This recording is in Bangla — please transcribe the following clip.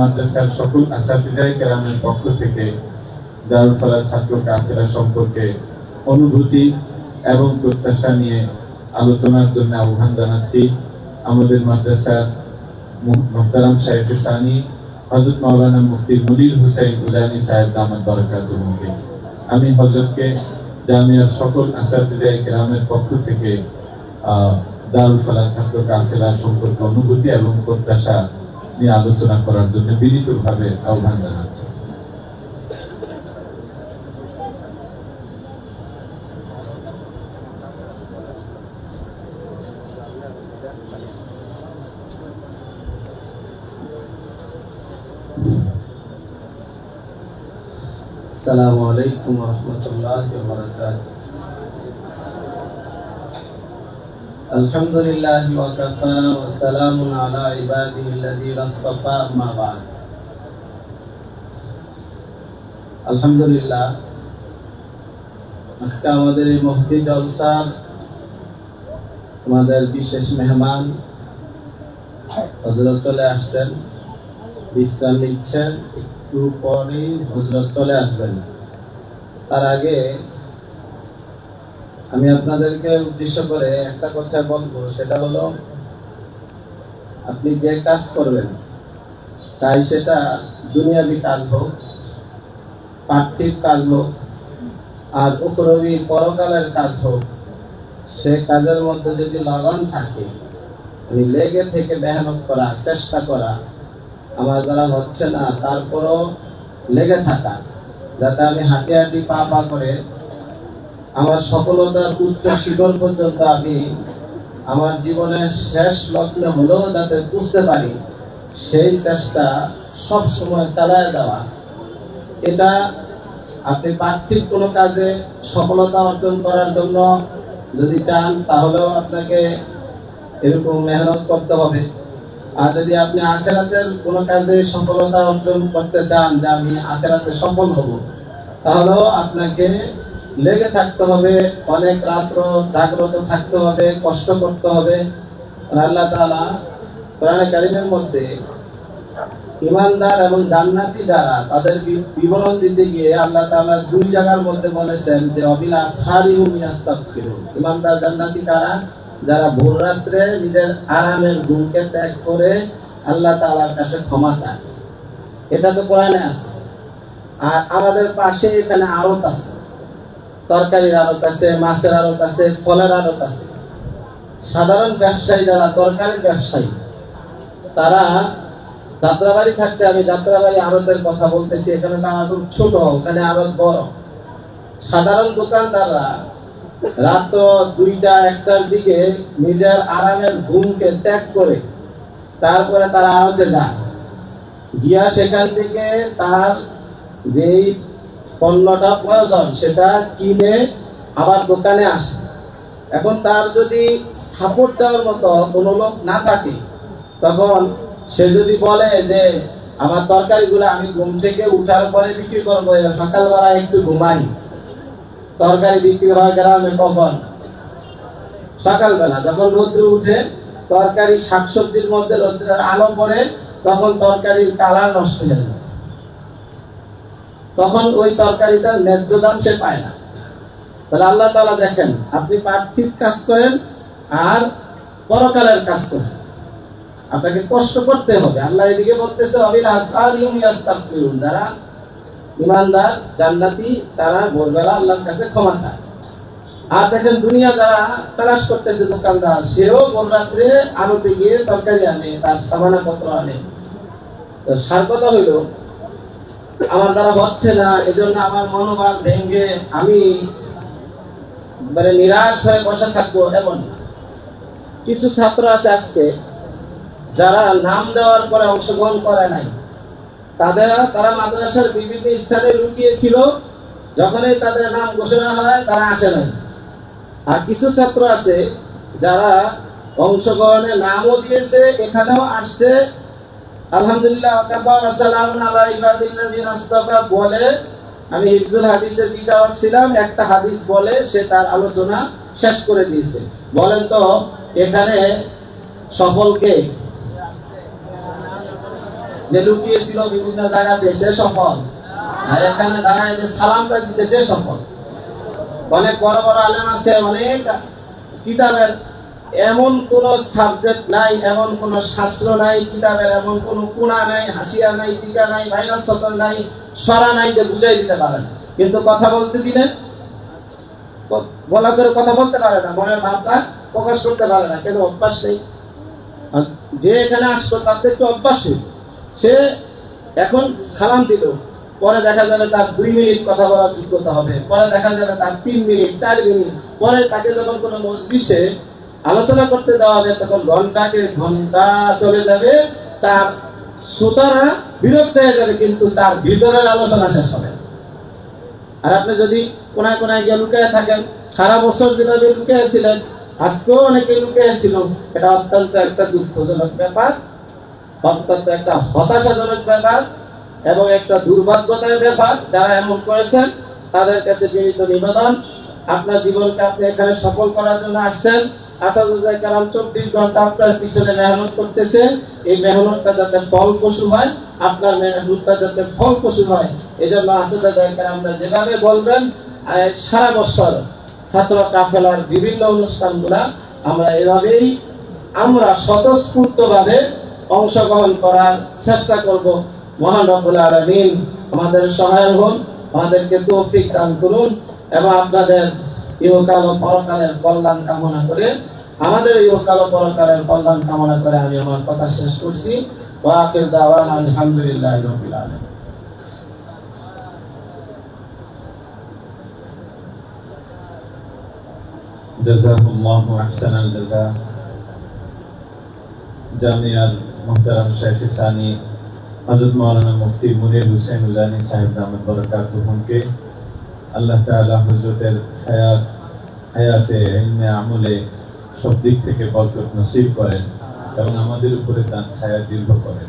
মাদ্রাসার সকল আসাদিজাই কেরামের পক্ষ থেকে দারুল ফালাহ ছাত্র কাফেরা সম্পর্কে অনুভূতি এবং প্রত্যাশা নিয়ে আলোচনার জন্য আহ্বান জানাচ্ছি। আমাদের মাদ্রাসার মোহতারাম সাহেব সানি হজরত মাওলানা মুফতি মুনির হুসাইন উজানি সাহেব দামাত বরকাতুহুকে আমি হজরতকে জামিয়ার সকল আসাদিজাই কেরামের পক্ষ থেকে দারুল ফালাহ ছাত্র কাফেরা সম্পর্কে অনুভূতি এবং প্রত্যাশা নিয়ে আলোচনা করার জন্য বিনীতভাবে আহ্বান জানাচ্ছি السلام عليكم ورحمة الله وبركاته الحمد لله وكفى وسلام على عباده الذين اصطفى أما بعد আলহামদুলিল্লাহ আজকে আমাদের এই মহতি জলসার আমাদের বিশেষ মেহমান হজরত চলে আসছেন বিশ্রাম নিচ্ছেন একটু পরেই হজরত চলে আসবেন তার আগে আমি আপনাদেরকে উদ্দেশ্য করে একটা কথা বলব, সেটা হলো, আপনি যে কাজ করবেন, তাই সেটা দুনিয়াবি কাজ হোক, পার্থিব কাজ হোক, আর উপরবি পরকালের কাজ হোক, সে কাজের মধ্যে যদি লগন থাকে আমি লেগে থেকে মেহনত করা, চেষ্টা করা, আমার দ্বারা হচ্ছে না, তারপরও লেগে থাকা, যাতে আমি হাঁটি হাঁটি পা পা করে আমার সফলতার উচ্চ শিখর পর্যন্ত আমি আমার জীবনের শেষ লগ্নে হলেও যাতে বুঝতে পারি, সেই চেষ্টা সব সময় চালায় দেওয়া। এটা আপনি পার্থিব কোনো কাজে সফলতা অর্জন করার জন্য যদি চান, তাহলেও আপনাকে এরকম মেহনত করতে হবে। আর যদি আপনি আখেরাতের কোনো কাজে সফলতা অর্জন করতে চান যে আমি আখেরাতে সফল হব, তাহলেও আপনাকে লেগে থাকতে হবে, অনেক রাত্র জাগ্রত থাকতে হবে, কষ্ট করতে হবে। আল্লাহ কারিমের মধ্যে ইমানদার এবং জান্নাতি যারা, তাদের বিবরণ দিতে গিয়ে আল্লাহ দুই জায়গার মধ্যে বলেছেন যে ইমানদার জান্নাতি যারা ভোর রাত্রে নিজের আরামের ঘুমকে ত্যাগ করে আল্লাহ তাআলার কাছে ক্ষমা চায়। এটা তো কোরআনে আছে। আর আমাদের পাশে এখানে আড়ত আছে। তরকারির আড়ত আছে, মাছের আড়ত আছে, ফলের আড়ত আছে। সাধারণ ব্যবসায়ী যারা তরকারির ব্যবসায়ী, তারা যাত্রাবাড়ি থাকতে আমি যাত্রাবাড়ি আড়তের কথা বলতেছি, এখানে তো আড়ত ছোট, ওখানে আড়ত বড়। সাধারণ দোকানদাররা রাত দুইটা, একটার দিকে নিজের আরামের ঘুমকে ত্যাগ করে তারপরে তারা আড়তে যায়। গিয়া সেখান থেকে তার যেই পণ্যটা প্রয়োজন, সেটা কিনে আবার দোকানে আসে। এখন তার যদি সাপোর্ট দেওয়ার মতো কোনো লোক না থাকে, তখন সে যদি বলে যে, আমার তরকারিগুলো আমি ঘুম থেকে উঠার পরে বিক্রি করব সকালবেলা একটু ঘুমাই। তরকারি বিক্রি হয় গ্রামে কখন? সকালবেলা। যখন রোদ্র উঠে তরকারি শাকসবজির মধ্যে রোদ্রের আলো পড়ে, তখন তরকারির কালার নষ্ট হয়ে যায়। তখন ওই তরকারিটার ন্যায্য দাম সে পায় না। তাহলে আল্লাহ তালা দেখেন, আপনি পার্থিব কাজ করেন আর পরকালের কাজ করেন। আপনাকে কষ্ট করতে হবে। আল্লাহ এদিকে বলতেছে যারা ইমানদার জান্নাতি, তারা ভোরবেলা আল্লাহর কাছে ক্ষমা চায়। আর দেখেন, দুনিয়া যারা তালাশ করতেছে, দোকানদার, সেও ভোর রাত্রে আলোতে গিয়ে তরকারি আনে, তার সামানা পত্র আনে। তো সার কথা হইল আমার দ্বারা হচ্ছে না, এজন্য আমার মনোভাব ভেঙে আমি মানে নিরাশ হয়ে বসে থাকব এমন। কিছু ছাত্র আছে আজকে, যারা নাম দেওয়ার পরে অংশগ্রহণ করে নাই। তাদের, তারা মাদ্রাসার বিভিন্ন স্থানে লুকিয়েছিল, যখনই তাদের নাম ঘোষণা হয়, তারা আসে নাই। আর কিছু ছাত্র আছে, যারা অংশগ্রহণে নামও দিয়েছে, এখানেও আসছে আমি হিফজুল হাদিসের বিচারক ছিলাম, একটা হাদিস বলে সে তার আলোচনা শেষ করে দিয়েছে। বলেন তো, এখানে সফলকে যে লুকিয়েছিল বিভিন্ন জায়গাতে, সে সফল। আর এখানে দাঁড়ায় যে সালামটা দিচ্ছে সে সফল। অনেক বড় বড় আলেম আছে, অনেক কিতাবের এমন কোন সাবজেক্ট নাই, এমন কোন শাস্ত্র নাই, কিতাবের এমন কোন কোনা নাই, হাসিয়া নাই, টিকা নাই ভাইরাস সতর নাই, সরা নাই যে বুঝাই দিতে পারে না। কিন্তু কথা বলতে দিলে, বলা করে কথা বলতে পারে না, মনের ভাবটা প্রকাশ করতে পারে না কেন অভ্যাস নেই। যে এখানে আসতো তার তো অভ্যাস নেই। সে এখন সালাম দিল, পরে দেখা যাবে তার দুই মিনিট কথা বলার যোগ্যতা হবে, পরে দেখা যাবে তার তিন মিনিট, চার মিনিট, পরে তাকে যখন কোনো মজলিসে আলোচনা করতে দেওয়া হবে, তখন ঘন্টাকে ঘণ্টা চলে যাবে, তার শ্রোতারা বিরক্ত হয়ে যাবে, কিন্তু তার ভিতরের আলোচনা শেষ হবে। আর আপনি যদি কোনায় কোনায় গিয়ে লুকিয়ে থাকেন, সারা বছর যেভাবে লুকিয়ে ছিলেন, আজকেও অনেকে লুকিয়ে ছিল, এটা অত্যন্ত একটা দুঃখজনক ব্যাপার, অত্যন্ত একটা হতাশাজনক ব্যাপার, এবং একটা দুর্ভাগ্যতার ব্যাপার, যারা এমন করেছেন, তাদের কাছে বিনীত নিবেদন আপনার জীবনকে আপনি এখানে সফল করার জন্য আসছেন। আসাদুল্লাহ কালাম চব্বিশ ঘণ্টা আপনার পিছনে মেহনত করতেছে এই মেহনতটা যাতে ফল হয়, আপনার যাতে হয় এই জন্য যেভাবে বলবেন সারা ছাত্র বিভিন্ন আমরা এভাবেই আমরা স্বতঃস্ফূর্ত ভাবে অংশগ্রহণ করার চেষ্টা করব। মহান রব্বুল আলামিন আমাদের সহায় হন, আমাদেরকে তৌফিক দান করুন। এবং আপনাদের ইহকাল ও পরকালের কল্যাণ কামনা করে, আমাদের ইহকাল ও পরকালের কল্যাণ কামনা করে আমি আমার কথা শেষ করছি। ওয়া আখির দাওয়ানা আলহামদুলিল্লাহি রাব্বিল আলামিন। জাযাকুমুল্লাহু আহসানাল জাযা জামিয়ার মুহতারাম শেখ সানি, হযরত মাওলানা মুফতি মুনির হুসেন উলানি সাহেব দামত বরকাতুহুমকে আল্লাহ তাআলা হযরতের হায়াত, হায়াতে এমনি আমলে সব দিক থেকে বরকত নসিব করেন এবং আমাদের উপরে তার ছায়া দীর্ঘ করেন।